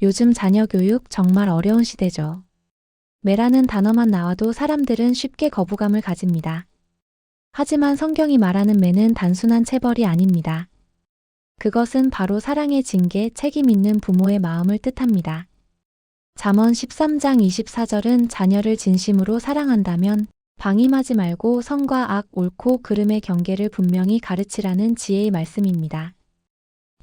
요즘 자녀 교육 정말 어려운 시대죠. 매라는 단어만 나와도 사람들은 쉽게 거부감을 가집니다. 하지만 성경이 말하는 매는 단순한 체벌이 아닙니다. 그것은 바로 사랑의 징계, 책임 있는 부모의 마음을 뜻합니다. 잠언 13장 24절은 자녀를 진심으로 사랑한다면 방임하지 말고 선과 악, 옳고 그름의 경계를 분명히 가르치라는 지혜의 말씀입니다.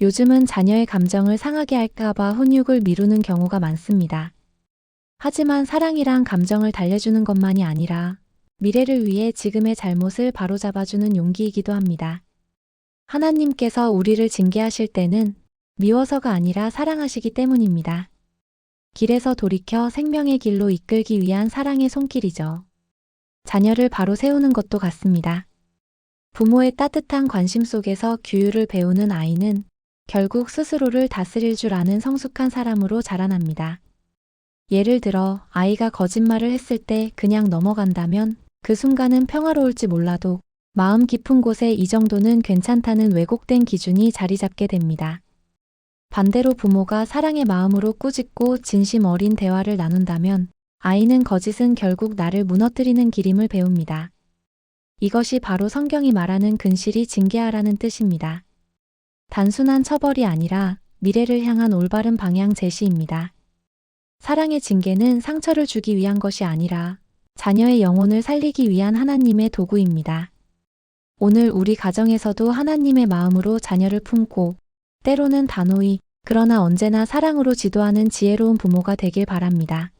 요즘은 자녀의 감정을 상하게 할까봐 훈육을 미루는 경우가 많습니다. 하지만 사랑이란 감정을 달래주는 것만이 아니라 미래를 위해 지금의 잘못을 바로잡아주는 용기이기도 합니다. 하나님께서 우리를 징계하실 때는 미워서가 아니라 사랑하시기 때문입니다. 길에서 돌이켜 생명의 길로 이끌기 위한 사랑의 손길이죠. 자녀를 바로 세우는 것도 같습니다. 부모의 따뜻한 관심 속에서 규율을 배우는 아이는 결국 스스로를 다스릴 줄 아는 성숙한 사람으로 자라납니다. 예를 들어 아이가 거짓말을 했을 때 그냥 넘어간다면 그 순간은 평화로울지 몰라도 마음 깊은 곳에 이 정도는 괜찮다는 왜곡된 기준이 자리 잡게 됩니다. 반대로 부모가 사랑의 마음으로 꾸짖고 진심 어린 대화를 나눈다면 아이는 거짓은 결국 나를 무너뜨리는 길임을 배웁니다. 이것이 바로 성경이 말하는 근실이 징계하라는 뜻입니다. 단순한 처벌이 아니라 미래를 향한 올바른 방향 제시입니다. 사랑의 징계는 상처를 주기 위한 것이 아니라 자녀의 영혼을 살리기 위한 하나님의 도구입니다. 오늘 우리 가정에서도 하나님의 마음으로 자녀를 품고 때로는 단호히 그러나 언제나 사랑으로 지도하는 지혜로운 부모가 되길 바랍니다.